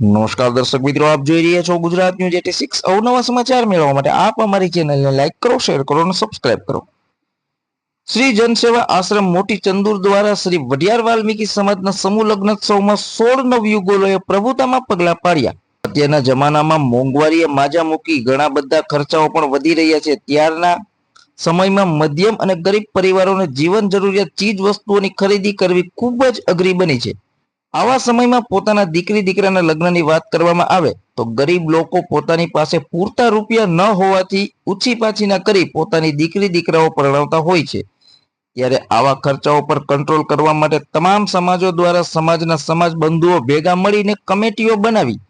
નમસ્કાર દર્શક મિત્રો, આપ જોઈ રહ્યા છો ગુજરાત ન્યૂઝ એટી સિક્સ અવનવા સમાચાર મેળવવા માટે આપ અમારી ચેનલને લાઈક કરો, શેર કરો અને સબસ્ક્રાઇબ કરો. શ્રી જનસેવા આશ્રમ મોટી ચંદુર દ્વારા શ્રી વઢિયાર વાલ્મીકી સમાજના સમૂહ લગ્નોત્સવમાં સોળ નવયુગોલોએ પ્રભુતામાં પગલાં પાડ્યા. અત્યારના જમાનામાં મોંઘવારીએ માજા મૂકી ઘણા બધા ખર્ચાઓ પણ વધી રહ્યા છે. ત્યારના સમયમાં મધ્યમ અને ગરીબ પરિવારોને જીવન જરૂરિયાત ચીજ વસ્તુઓની ખરીદી કરવી ખૂબ જ અઘરી બની છે. આવા સમયમાં પોતાના દીકરી દીકરાના લગ્નની વાત કરવામાં આવે તો ગરીબ લોકો પોતાની પાસે પૂરતા રૂપિયા ન હોવાથી ઉછી પાછીના કરી પોતાની દીકરી દીકરાઓ પરણાવતા હોય છે. ત્યારે આવા ખર્ચાઓ પર કંટ્રોલ કરવા માટે તમામ સમાજો દ્વારા સમાજના સમાજ બંધુઓ ભેગા મળીને કમિટીઓ બનાવી.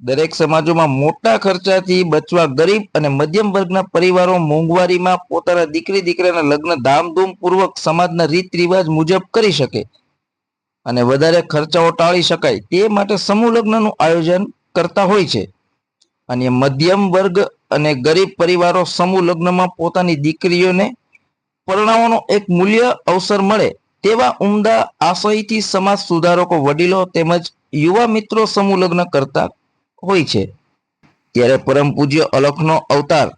દરેક સમાજોમાં મોટા ખર્ચાથી બચવા ગરીબ અને મધ્યમ વર્ગના પરિવારો મોંઘવારીમાં પોતાના દીકરી દીકરાના લગ્ન ધામધૂમ પૂર્વક સમાજના રીત રિવાજ મુજબ કરી શકે. અને વધારે ખર્ચાઓ ટાળી શકાય તે માટે સમૂહ લગ્નનું આયોજન કરતા હોય છે. અને મધ્યમ વર્ગ અને ગરીબ પરિવારો સમૂહ લગ્નમાં પોતાની દીકરીઓને પરણાવવાનો એક મૂલ્ય અવસર મળે તેવા ઉમદા આશયથી સમાજ સુધારકો વડીલો તેમજ યુવા મિત્રો સમૂહ લગ્ન કરતા હોય છે. ત્યારે પરમ પૂજ્ય અલખનો અવતાર,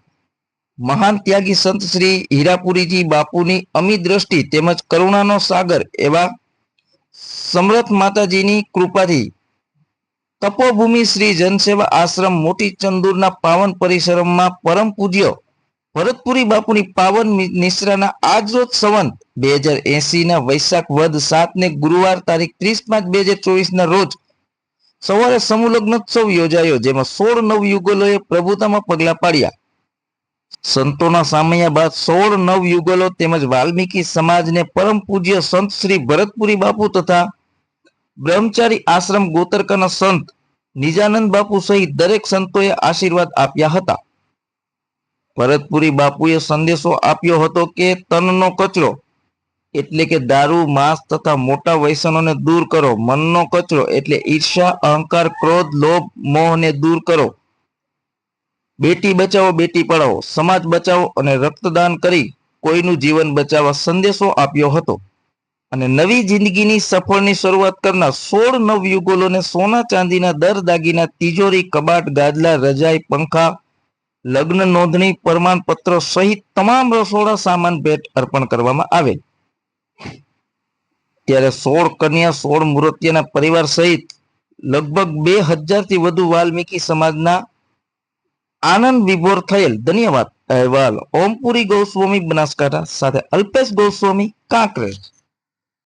મહાન ત્યાગી સંત શ્રી હીરાપુરીજી બાપુની અમી દ્રષ્ટિ તેમજ કરુણાનો સાગર એવા સમરથ માતાજીની કૃપાથી તપોભૂમિ શ્રી જનસેવા આશ્રમ મોટી ચંદુરના પાવન પરિસરમાં પરમ પૂજ્ય ભરતપુરી બાપુની પાવન નિશ્રાના આજરોજ સંવંત બે હજાર એસીના વૈશાખ વદ સાત ને ગુરુવાર તારીખ ત્રીસ પાંચ બે હજાર ચોવીસના રોજ સવારે સમૂહ લગ્નોત્સવ યોજાયો, જેમાં સોળ નવ યુગલોએ પ્રભુતામાં પગલા પાડ્યા. સંતોના સામૈયા બાદ સોળ નવ યુગલો તેમજ વાલ્મીકી સમાજને પરમ પૂજ્ય સંત શ્રી ભરતપુરી બાપુ તથા બ્રહ્મચારી આશ્રમ ગોતરકાના સંત નિજાનંદ બાપુ સહિત દરેક સંતોએ આશીર્વાદ આપ્યા હતા. ભરતપુરી બાપુએ સંદેશો આપ્યો હતો કે તનનો કચરો એટલે કે દારૂ, માંસ તથા મોટા વૈસનોને દૂર કરો. મનનો કચરો એટલે ઈર્ષા અહંકાર, ક્રોધ, લોભ, મોહને દૂર કરો. બેટી બચાવો, બેટી પઢાઓ સમાજ બચાવો અને રક્તદાન કરી કોઈનું જીવન બચાવવા સંદેશો આપ્યો હતો. અને નવી જિંદગીની સફળની શરૂઆત કરનાર સોળ નવયુગોલોને સોના ચાંદીના દર દાગીના તિજોરી, કબાટ, ગાદલા, રજાઈ, પંખા, લગ્ન નોંધણી, પ્રમાણપત્રો સહિત તમામ રસોડા સામાન ભેટ અર્પણ કરવામાં આવે ત્યારે સોળ કન્યા, સોળ મૂર્તિના પરિવાર સહિત લગભગ બે હજારથી વધુ વાલ્મીકી સમાજના આનંદ વિભોર થયેલ. ધન્યવાદ. અહેવાલ. ઓમપુરી ગૌસ્વામી બનાસકાંઠા સાથે અલ્પેશ ગૌસ્વામી કાંકરેજ.